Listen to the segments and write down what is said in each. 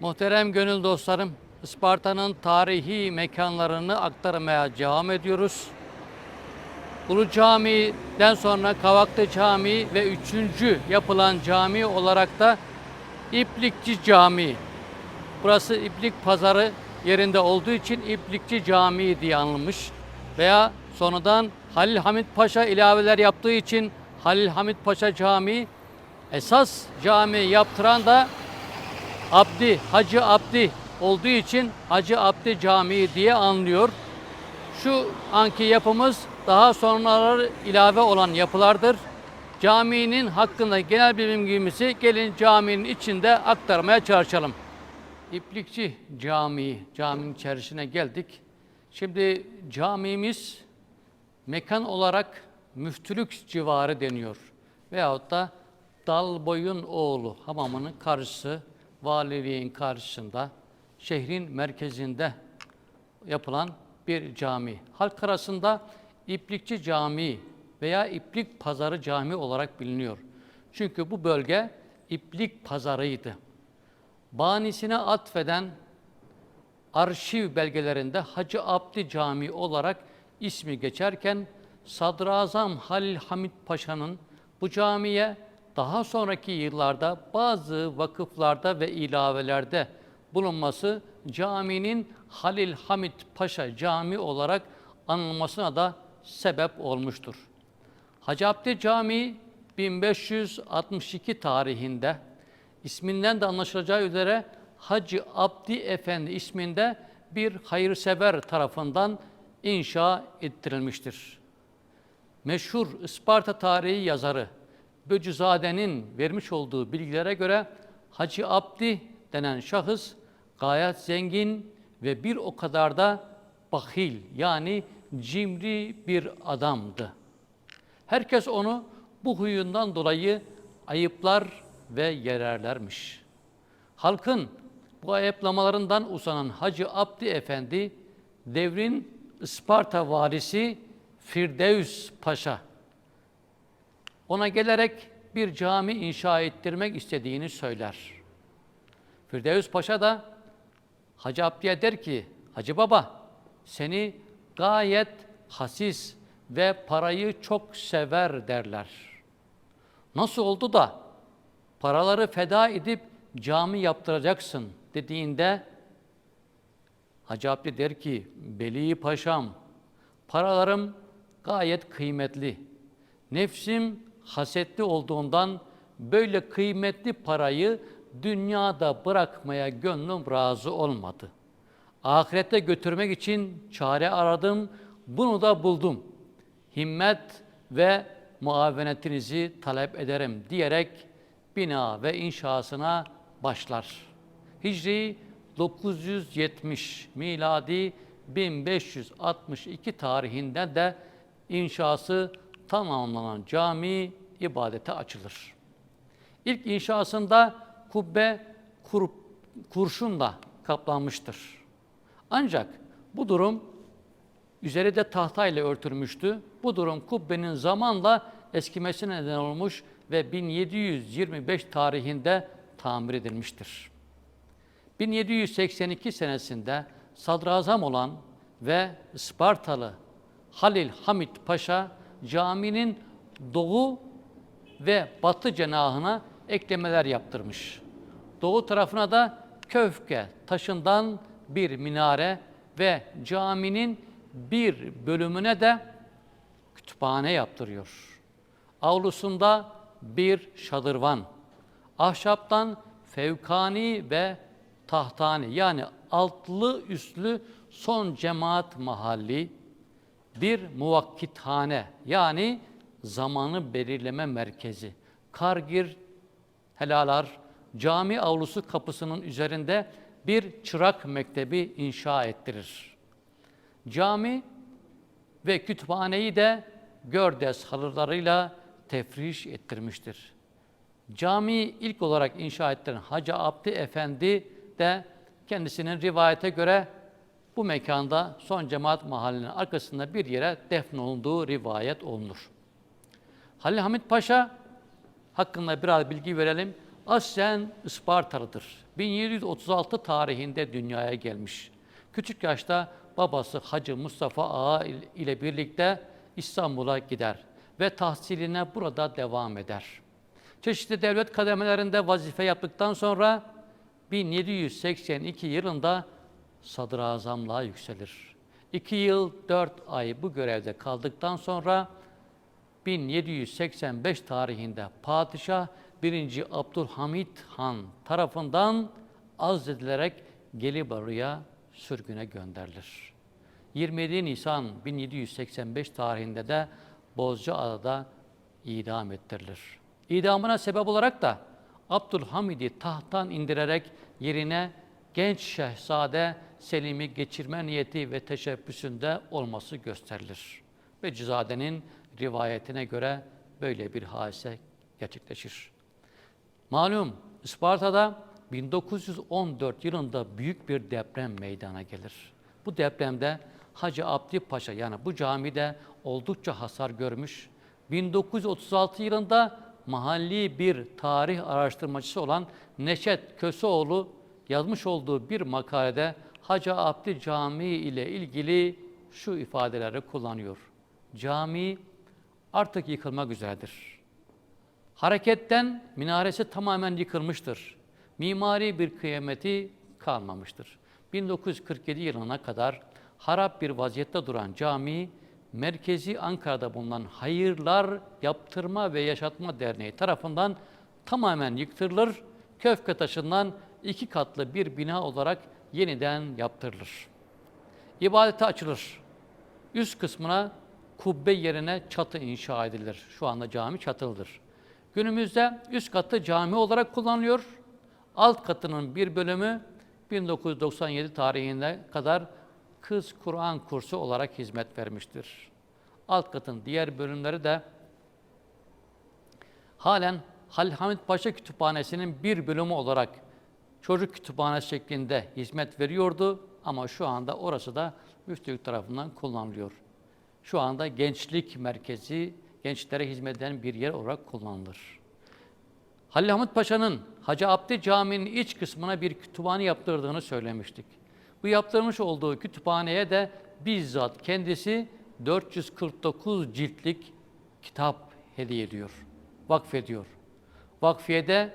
Muhterem gönül dostlarım, Isparta'nın tarihi mekanlarını aktarmaya devam ediyoruz. Ulu Cami'den sonra Kavaklı Camii ve üçüncü yapılan cami olarak da İplikçi Camii. Burası İplik Pazarı yerinde olduğu için İplikçi Camii diye anılmış. Veya sonradan Halil Hamit Paşa ilaveler yaptığı için Halil Hamit Paşa Camii esas cami yaptıran da Abdi, Hacı Abdi olduğu için Hacı Abdi Camii diye anlıyor. Şu anki yapımız daha sonraları ilave olan yapılardır. Caminin hakkında genel bilgimizi gelin caminin içinde aktarmaya çalışalım. İplikçi Camii, caminin içerisine geldik. Şimdi camimiz mekan olarak müftülük civarı deniyor. Veyahut da Dalboyun oğlu hamamının karşısı, valiliğin karşısında, şehrin merkezinde yapılan bir cami. Halk arasında İplikçi Camii veya İplik Pazarı Camii olarak biliniyor. Çünkü bu bölge İplik Pazarıydı. Banisine atfeden arşiv belgelerinde Hacı Abdi Camii olarak ismi geçerken Sadrazam Halil Hamit Paşa'nın bu camiye daha sonraki yıllarda bazı vakıflarda ve ilavelerde bulunması caminin Halil Hamit Paşa Camii olarak anılmasına da sebep olmuştur. Hacı Abdi Camii 1562 tarihinde isminden de anlaşılacağı üzere Hacı Abdi Efendi isminde bir hayırsever tarafından inşa ettirilmiştir. Meşhur Isparta tarihi yazarı Böcüzade'nin vermiş olduğu bilgilere göre Hacı Abdi denen şahıs gayet zengin ve bir o kadar da bahil yani cimri bir adamdı. Herkes onu bu huyundan dolayı ayıplar ve yererlermiş. Halkın bu ayıplamalarından usanan Hacı Abdi Efendi, devrin Isparta valisi Firdevs Paşa, ona gelerek bir cami inşa ettirmek istediğini söyler. Firdevs Paşa da Hacı Abdi'ye der ki, Hacı Baba seni gayet hasis ve parayı çok sever derler. Nasıl oldu da paraları feda edip cami yaptıracaksın dediğinde Hacı Abdi der ki, Beli Paşam, paralarım gayet kıymetli. Nefsim hasetli olduğundan böyle kıymetli parayı dünyada bırakmaya gönlüm razı olmadı. Ahirete götürmek için çare aradım, bunu da buldum. Himmet ve muavenetinizi talep ederim diyerek bina ve inşasına başlar. Hicri 970 miladi 1562 tarihinde de inşası tamamlanan cami ibadete açılır. İlk inşasında kubbe kur, kurşunla kaplanmıştır. Ancak bu durum üzeri de tahtayla örtülmüştü. Bu durum kubbenin zamanla eskimesine neden olmuş ve 1725 tarihinde tamir edilmiştir. 1782 senesinde sadrazam olan ve Spartalı Halil Hamit Paşa caminin doğu ve batı cenahına eklemeler yaptırmış. Doğu tarafına da köfke taşından bir minare ve caminin bir bölümüne de kütüphane yaptırıyor. Avlusunda bir şadırvan, ahşaptan fevkani ve tahtani yani altlı üstlü son cemaat mahalli, bir muvakkithane yani zamanı belirleme merkezi. Kargir helalar cami avlusu kapısının üzerinde bir çırak mektebi inşa ettirir. Cami ve kütüphaneyi de gördes halılarıyla tefriş ettirmiştir. Camiyi ilk olarak inşa ettiren Hacı Abdi Efendi de kendisinin rivayete göre bu mekanda son cemaat mahallinin arkasında bir yere defnolunduğu rivayet olunur. Halil Hamit Paşa hakkında biraz bilgi verelim. aslen Ispartalıdır. 1736 tarihinde dünyaya gelmiş. Küçük yaşta babası Hacı Mustafa Ağa ile birlikte İstanbul'a gider ve tahsiline burada devam eder. Çeşitli devlet kademelerinde vazife yaptıktan sonra 1782 yılında sadrazamlığa yükselir. 2 yıl 4 ay bu görevde kaldıktan sonra 1785 tarihinde padişah 1. Abdülhamit Han tarafından azledilerek Gelibolu'ya sürgüne gönderilir. 27 Nisan 1785 tarihinde de Bozcaada'da idam ettirilir. İdamına sebep olarak da Abdülhamid'i tahttan indirerek yerine genç şehzade Selim'i geçirme niyeti ve teşebbüsünde olması gösterilir. Ve Cizade'nin rivayetine göre böyle bir hadise gerçekleşir. Malum Isparta'da 1914 yılında büyük bir deprem meydana gelir. Bu depremde Hacı Abdi Paşa yani bu camide oldukça hasar görmüş. 1936 yılında mahalli bir tarih araştırmacısı olan Neşet Köseoğlu yazmış olduğu bir makalede Hacı Abdi Camii ile ilgili şu ifadeleri kullanıyor. Cami artık yıkılmak üzeredir. Hareketten minaresi tamamen yıkılmıştır. Mimari bir kıyameti kalmamıştır. 1947 yılına kadar harap bir vaziyette duran cami, merkezi Ankara'da bulunan Hayırlar Yaptırma ve Yaşatma Derneği tarafından tamamen yıktırılır, köfke taşından iki katlı bir bina olarak yeniden yaptırılır. İbadete açılır. Üst kısmına kubbe yerine çatı inşa edilir. Şu anda cami çatılıdır. Günümüzde üst katı cami olarak kullanılıyor. Alt katının bir bölümü 1997 tarihine kadar Kız Kur'an kursu olarak hizmet vermiştir. Alt katın diğer bölümleri de halen Halil Hamit Paşa Kütüphanesi'nin bir bölümü olarak çocuk kütüphanesi şeklinde hizmet veriyordu ama şu anda orası da müftülük tarafından kullanılıyor. Şu anda gençlik merkezi, gençlere hizmet eden bir yer olarak kullanılır. Halil Hamit Paşa'nın Hacı Abdi Camii'nin iç kısmına bir kütüphane yaptırdığını söylemiştik. Bu yaptırmış olduğu kütüphaneye de bizzat kendisi 449 ciltlik kitap hediye ediyor, vakfediyor. Vakfiyede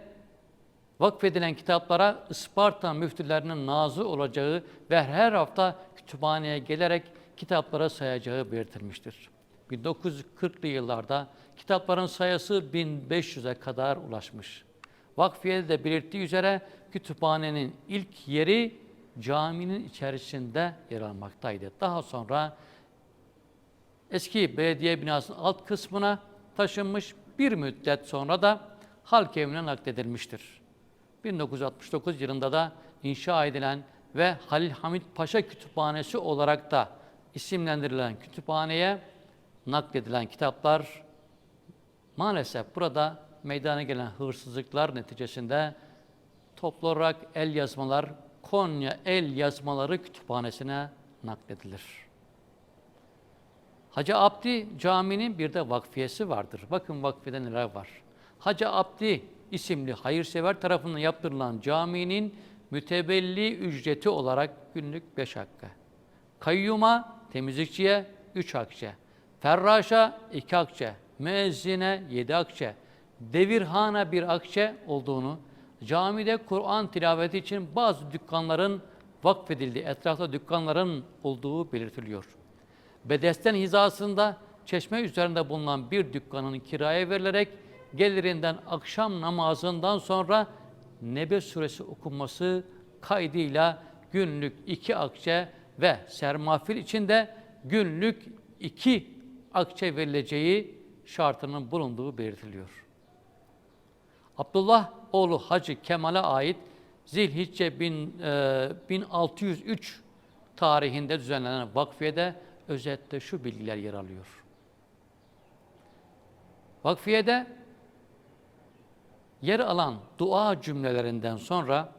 vakfedilen kitaplara Isparta müftülerinin nazı olacağı ve her hafta kütüphaneye gelerek kitaplara sayacağı belirtilmiştir. 1940'lı yıllarda kitapların sayısı 1500'e kadar ulaşmış. Vakfiye de belirttiği üzere kütüphanenin ilk yeri caminin içerisinde yer almaktaydı. Daha sonra eski belediye binasının alt kısmına taşınmış bir müddet sonra da halk evine nakledilmiştir. 1969 yılında da inşa edilen ve Halil Hamit Paşa Kütüphanesi olarak da isimlendirilen kütüphaneye nakledilen kitaplar maalesef burada meydana gelen hırsızlıklar neticesinde toplu olarak el yazmalar Konya El Yazmaları Kütüphanesi'ne nakledilir. Hacı Abdi Camii'nin bir de vakfiyesi vardır. Bakın vakfide neler var. Hacı Abdi isimli hayırsever tarafından yaptırılan caminin mütebelli ücreti olarak günlük beş hakkı. Kayyuma, temizlikçiye üç akçe. Ferraşa iki akçe. Müezzine yedi akçe. Devirhana bir akçe olduğunu, camide Kur'an tilaveti için bazı dükkanların vakfedildiği, etrafta dükkanların olduğu belirtiliyor. Bedesten hizasında çeşme üzerinde bulunan bir dükkanın kiraya verilerek gelirinden akşam namazından sonra Nebe suresi okunması kaydıyla günlük iki akçe ve sermafil içinde günlük iki akçe verileceği şartının bulunduğu belirtiliyor. Abdullah oğlu Hacı Kemal'e ait Zilhicce bin, e, 1603 tarihinde düzenlenen vakfiyede özette şu bilgiler yer alıyor. Vakfiyede yer alan dua cümlelerinden sonra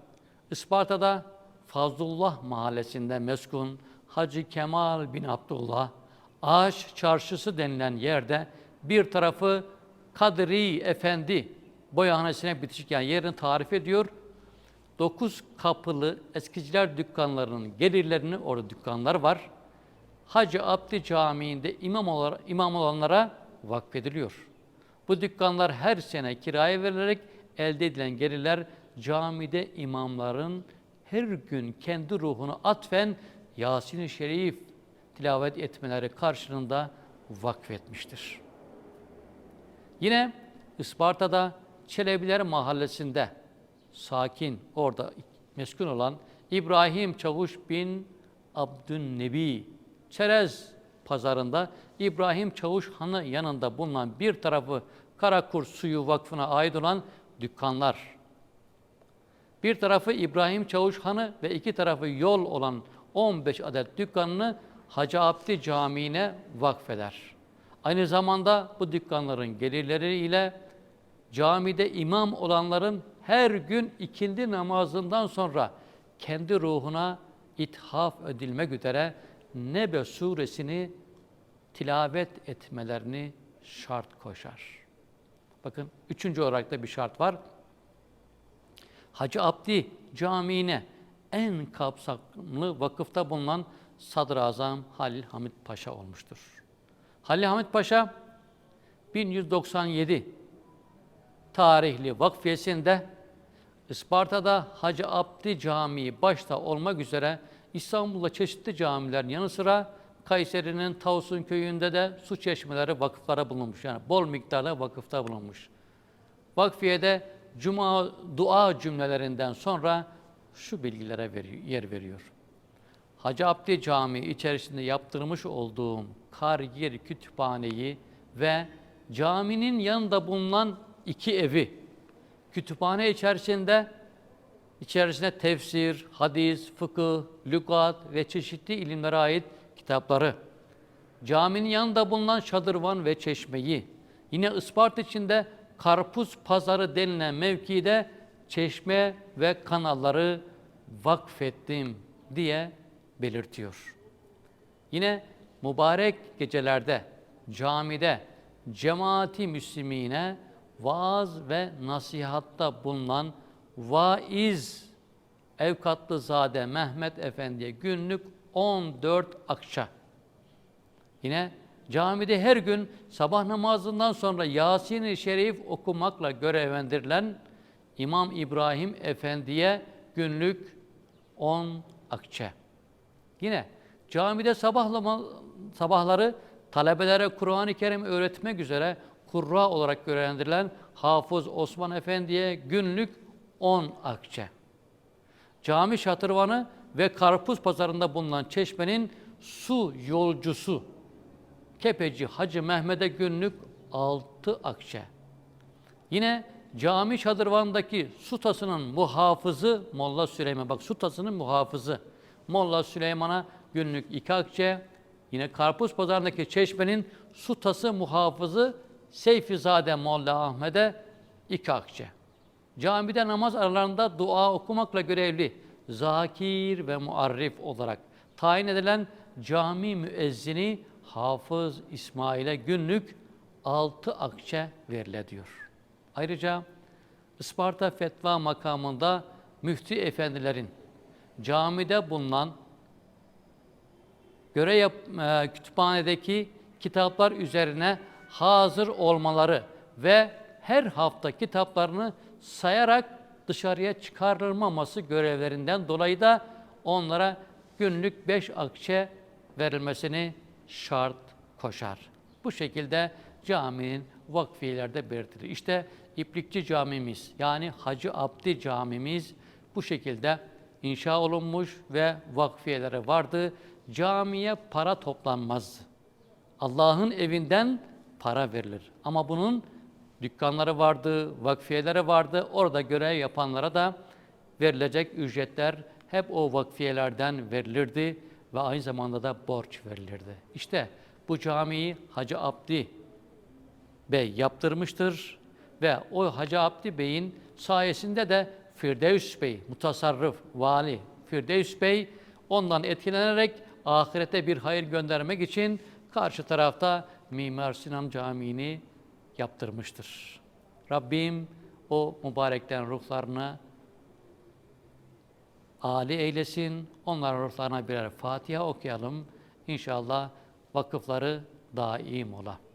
Isparta'da Fazlullah mahallesinde meskun Hacı Kemal bin Abdullah Ağaç Çarşısı denilen yerde bir tarafı Kadri Efendi boyahanesine bitişik yani yerini tarif ediyor. Dokuz kapılı eskiciler dükkanlarının gelirlerini, orada dükkanlar var. Hacı Abdi Camii'nde imam, olarak, imam olanlara vakfediliyor. Bu dükkanlar her sene kiraya verilerek elde edilen gelirler camide imamların her gün kendi ruhunu atfen Yasin-i Şerif tilavet etmeleri karşılığında vakfetmiştir. Yine Isparta'da Çelebiler Mahallesi'nde sakin orada meskun olan İbrahim Çavuş bin Abdünnebi Çerez pazarında İbrahim Çavuş Hanı yanında bulunan bir tarafı Karakur Suyu Vakfı'na ait olan dükkanlar. Bir tarafı İbrahim Çavuş Hanı ve iki tarafı yol olan 15 adet dükkanını Hacı Abdi Camii'ne vakfeder. Aynı zamanda bu dükkanların gelirleri ile camide imam olanların her gün ikindi namazından sonra kendi ruhuna ithaf edilmek üzere Nebe suresini tilavet etmelerini şart koşar. Bakın üçüncü olarak da bir şart var. Hacı Abdi Camii'ne en kapsamlı vakıfta bulunan Sadrazam Halil Hamit Paşa olmuştur. Halil Hamit Paşa 1197 tarihli vakfiyesinde Isparta'da Hacı Abdi Camii başta olmak üzere İstanbul'da çeşitli camilerin yanı sıra Kayseri'nin Tavsun köyünde de su çeşmeleri vakıflara bulunmuş. Yani bol miktarda vakıfta bulunmuş. Vakfiyede cuma dua cümlelerinden sonra şu bilgilere veriyor, yer veriyor. Hacı Abdi Camii içerisinde yaptırmış olduğum Kargir Kütüphaneyi ve caminin yanında bulunan iki evi, kütüphane içerisinde içerisinde tefsir, hadis, fıkıh, lügat ve çeşitli ilimlere ait kitapları, caminin yanında bulunan şadırvan ve çeşmeyi, yine Isparta içinde Karpuz Pazarı denilen mevkide çeşme ve kanalları vakfettim diye belirtiyor. Yine mübarek gecelerde camide cemaati müslimine vaaz ve nasihatta bulunan vaiz Evkatlı Zade Mehmet Efendi'ye günlük 14 akça. Yine camide her gün sabah namazından sonra Yasin-i Şerif okumakla görevlendirilen İmam İbrahim Efendi'ye günlük 10 akçe. Yine camide sabahlama, sabahları talebelere Kur'an-ı Kerim öğretmek üzere kurra olarak görevlendirilen Hafız Osman Efendi'ye günlük 10 akçe. Cami şatırvanı ve karpuz pazarında bulunan çeşmenin su yolcusu Kepeci Hacı Mehmet'e günlük 6 akçe. Yine cami şadırvanındaki su tasının muhafızı Molla Süleyman. Bak su tasının muhafızı Molla Süleyman'a günlük 2 akçe. Yine karpuz pazarındaki çeşmenin su tası muhafızı Seyfizade Molla Ahmet'e 2 akçe. Camide namaz aralarında dua okumakla görevli zakir ve muarrif olarak tayin edilen cami müezzini Hafız İsmail'e günlük 6 akçe verilediyor. Ayrıca Isparta Fetva makamında müftü efendilerin camide bulunan göre yap, e, kütüphanedeki kitaplar üzerine hazır olmaları ve her hafta kitaplarını sayarak dışarıya çıkarılmaması görevlerinden dolayı da onlara günlük beş akçe verilmesini şart koşar. Bu şekilde caminin vakfiyelerde belirtilir. İşte İplikçi Camimiz yani Hacı Abdi Camimiz bu şekilde inşa olunmuş ve vakfiyelere vardı. Camiye para toplanmaz. Allah'ın evinden para verilir. Ama bunun dükkanları vardı, vakfiyeleri vardı. Orada görev yapanlara da verilecek ücretler hep o vakfiyelerden verilirdi ve aynı zamanda da borç verilirdi. İşte bu camiyi Hacı Abdi Bey yaptırmıştır ve o Hacı Abdi Bey'in sayesinde de Firdevs Bey, mutasarrıf, vali Firdevs Bey ondan etkilenerek ahirete bir hayır göndermek için karşı tarafta Mimar Sinan Camii'ni yaptırmıştır. Rabbim o mübareklerin ruhlarını âli eylesin. Onların ruhlarına birer Fatiha okuyalım. İnşallah vakıfları daim ola.